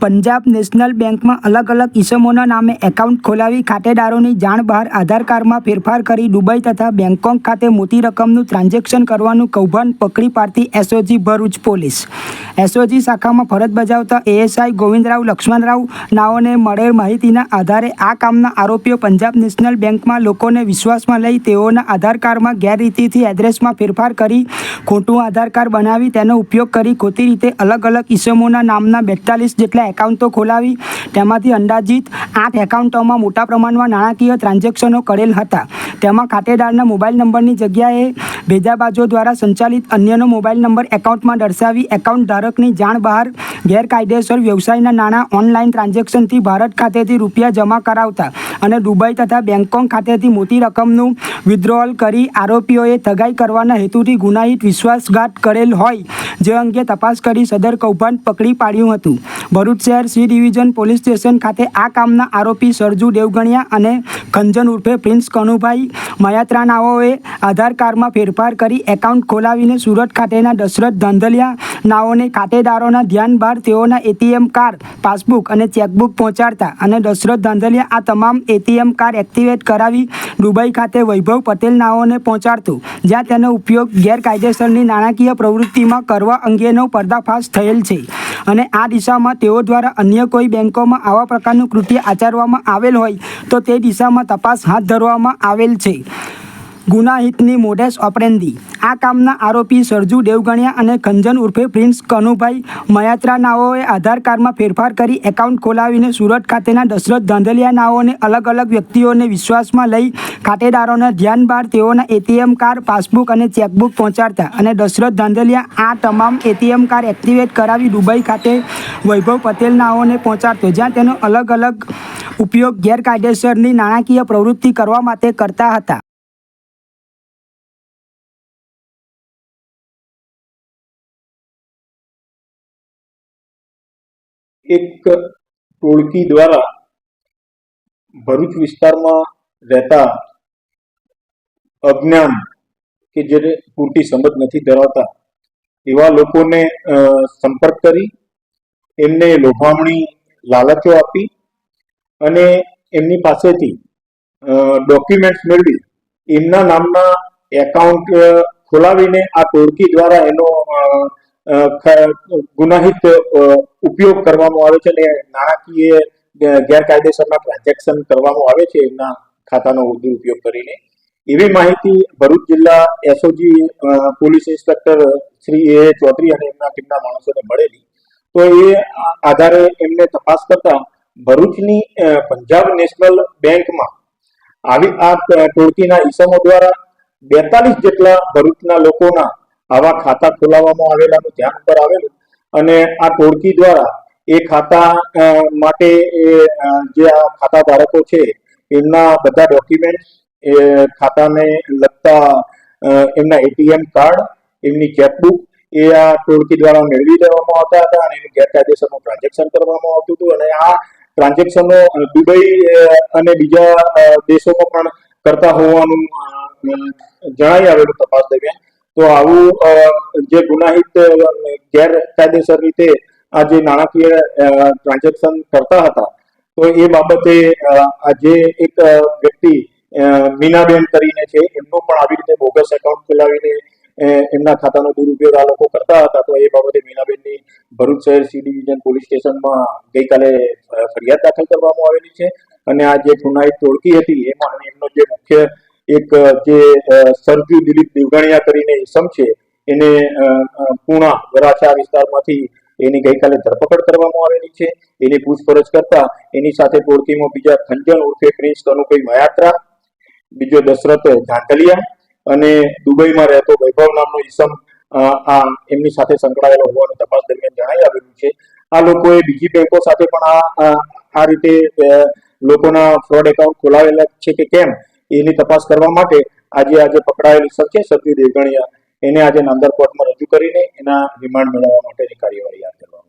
Punjab national બેંકમાં અલગ અલગ ઇસમોના નામે એકાઉન્ટ ખોલાવી ખાતેદારોની જાણ બહાર આધાર કાર્ડમાં ફેરફાર કરી દુબઈ તથા બેંકોક ખાતે મોટી રકમનું ટ્રાન્ઝેક્શન કરવાનું કૌભાંડ પકડી પાડતી એસઓજી ભરૂચ પોલીસ. એસઓજી શાખામાં ફરજ બજાવતા એએસઆઈ ગોવિંદરાવ લક્ષ્મણરાવ નાઓને મળેલ માહિતીના આધારે આ કામના આરોપીઓ પંજાબ નેશનલ બેંકમાં લોકોને વિશ્વાસમાં લઈ તેઓના આધાર કાર્ડમાં ગેરરીતિથી એડ્રેસમાં ફેરફાર કરી ખોટું આધાર કાર્ડ બનાવી તેનો ઉપયોગ કરી ખોટી રીતે અલગ અલગ ઇસમોના નામના બેતાલીસ જેટલા એકાઉન્ટો ખોલાવી. તેમાંથી અંદાજિત આઠ એકાઉન્ટોમાં મોટા પ્રમાણમાં નાણાકીય ટ્રાન્ઝેક્શનો કરેલ હતા. તેમાં ખાતેદારના મોબાઈલ નંબરની જગ્યાએ ભેજાબાજો દ્વારા સંચાલિત અન્યનો મોબાઈલ નંબર એકાઉન્ટમાં દર્શાવી એકાઉન્ટ ધારકની જાણ બહાર ગેરકાયદેસર વ્યવસાયના નાણાં ઓનલાઈન ટ્રાન્ઝેક્શનથી ભારત ખાતેથી રૂપિયા જમા કરાવતા અને દુબઈ તથા બેંકોક ખાતેથી મોટી રકમનું વિથડ્રોઅલ કરી આરોપીઓએ તગાઈ કરવાના હેતુથી ગુનાહિત વિશ્વાસઘાત કરેલ હોય, જે અંગે તપાસ કરી સદર કૌભાંડ પકડી પાડ્યું હતું. ભરૂચ શહેર સી ડિવિઝન પોલીસ સ્ટેશન ખાતે આ કામના આરોપી સરજુ દેવગણિયા અને ખંજન ઉર્ફે પ્રિન્સ કનુભાઈ મયાત્રા નાઓએ આધાર કાર્ડમાં ફેરફાર કરી એકાઉન્ટ ખોલાવીને સુરત ખાતેના દશરથ ધાંધલિયા નાઓને ખાતેદારોના ધ્યાન બહાર તેઓના એટીએમ કાર્ડ, પાસબુક અને ચેકબુક પહોંચાડતા અને દશરથ ધાંધલિયા આ તમામ એટીએમ કાર્ડ એક્ટિવેટ કરાવી દુબઈ ખાતે વૈભવ પટેલ નાઓને પહોંચાડતું. જ્યાં તેનો ઉપયોગ ગેરકાયદેસરની નાણાકીય પ્રવૃત્તિમાં કરવા અંગેનો પર્દાફાશ થયેલ છે. અને આ દિશામાં તેઓ દ્વારા અન્ય કોઈ બેંકોમાં આવા પ્રકારનું કૃત્ય આચરવામાં આવેલ હોય તો તે દિશામાં તપાસ હાથ ધરવામાં આવેલ છે. ગુનાહિતની મોડેસ ઓપરેન્દી આ કામના આરોપી સરજુ દેવગણિયા અને કંજન ઉર્ફે પ્રિન્સ કનુભાઈ મયાત્રા નાઓએ આધાર કાર્ડમાં ફેરફાર કરી એકાઉન્ટ ખોલાવીને સુરત ખાતેના દશરથ ધાંધલિયા નાઓને અલગ અલગ વ્યક્તિઓને વિશ્વાસમાં લઈ ખાતેદારોના ધ્યાન બહાર તેઓના એટીએમ કાર્ડ, પાસબુક અને ચેકબુક પહોંચાડતા અને દશરથ ધાંધલિયા આ તમામ એટીએમ કાર્ડ એક્ટિવેટ કરાવી દુબઈ ખાતે વૈભવ પટેલ નાઓને પહોંચાડતો. જ્યાં તેનો અલગ અલગ ઉપયોગ ગેરકાયદેસરની નાણાકીય પ્રવૃત્તિ કરવા માટે કરતા હતા. એક ટોળકી દ્વારા ભરૂચ વિસ્તારમાં રહેતા અજ્ઞાન કે જેને પૂરતી સમજ નથી ધરાવતા, એવા લોકોને સંપર્ક કરી, એમને લોભામણી લાલચો આપી અને એમની પાસેથી ડોક્યુમેન્ટ્સ મેળવી, એમના નામના એકાઉન્ટ ખોલાવીને આ ટોળકી દ્વારા એનો ગુનાહિત ઉપયોગ કરવામાં આવે છે અને નાણાકીય ગેરકાયદેસરના ટ્રાન્ઝેક્શન કરવામાં આવે છે એમના ખાતાનો દુરુપયોગ કરીને. એવી માહિતી ભરૂચ જિલ્લા SOG police inspector Shri A Chaudhary અને એમના ટીમના માણસોને મળેલી. તો એ આધારે એમને તપાસ કરતા ભરૂચની પંજાબ નેશનલ બેંકમાં આવી આ ટોળકીના ઈસમો દ્વારા બેતાલીસ જેટલા ભરૂચના લોકોના આવા ખાતા ખોલાવવામાં આવેલાનું ધ્યાન પર આવેલું. અને આ ટોળકી દ્વારા એ ખાતા માટે જે આ ખાતા ધારકો છે, એમના બધા ડોક્યુમેન્ટ ખાતાને લગતા એમના એટીએમ કાર્ડ, એમની ચેકબુક, એ આ ટોળકી દ્વારા મેળવી લેવામાં આવતા હતા અને એનું ગેરકાયદેસરનું ટ્રાન્ઝેક્શન કરવામાં આવતું હતું. અને આ ટ્રાન્ઝેક્શનો દુબઈ અને બીજા દેશોમાં પણ કરતા હોવાનું જણાવી આવેલું તપાસ દરમિયાન. તો આવું જે ગુનાહિત ગેરકાયદેસર રીતે આ જે નાણાકીય ટ્રાન્ઝેક્શન કરતા હતા, તો એ બાબતે આજે એક વ્યક્તિ મીનાબેન કરીને છે, એમનું પણ આવી રીતે બોગસ એકાઉન્ટ ખોલાવીને એમના ખાતાનો દુરુપયોગ આ લોકો કરતા હતા, તો એ બાબતે મીનાબેનની ભરૂચ શહેર સી ડિવિઝન પોલીસ સ્ટેશનમાં ગઈકાલે ફરિયાદ દાખલ કરવામાં આવેલી છે. અને આ જે ગુનાહિત ટોળકી હતી, એમાં એમનો જે મુખ્ય એક જે સરજુ દિલીપ દેવગણિયા કરીને ઇસમ છે, એને પૂણા વરાછા વિસ્તારમાંથી એની ગઈકાલે ધરપકડ કરવામાં આવેલી છે. એની પૂછપરછ કરતા એની સાથે ટોળકીમાં બીજા ખંજન ઉર્ફે પ્રિન્સ કનુભાઈ મયાત્રા, બીજો દશરથ ઝાંટલિયા અને દુબઈમાં રહેતો વૈભવ નામનો ઈસમ આ એમની સાથે સંકળાયેલો હોવાનું તપાસ દરમિયાન જણાઈ આવેલું છે. આ લોકોએ બીજી બેંકો સાથે પણ આ- આ રીતે લોકોના ફ્રોડ એકાઉન્ટ ખોલાવેલા છે કે કેમ? એની તપાસ કરવા માટે આજે આજે પકડાયેલી સત્ય સત્ય દેવગણિયા એને આજે નાંદર કોર્ટમાં રજૂ કરીને એના રિમાન્ડ મેળવવા માટેની કાર્યવાહી હાથ ધરવામાં.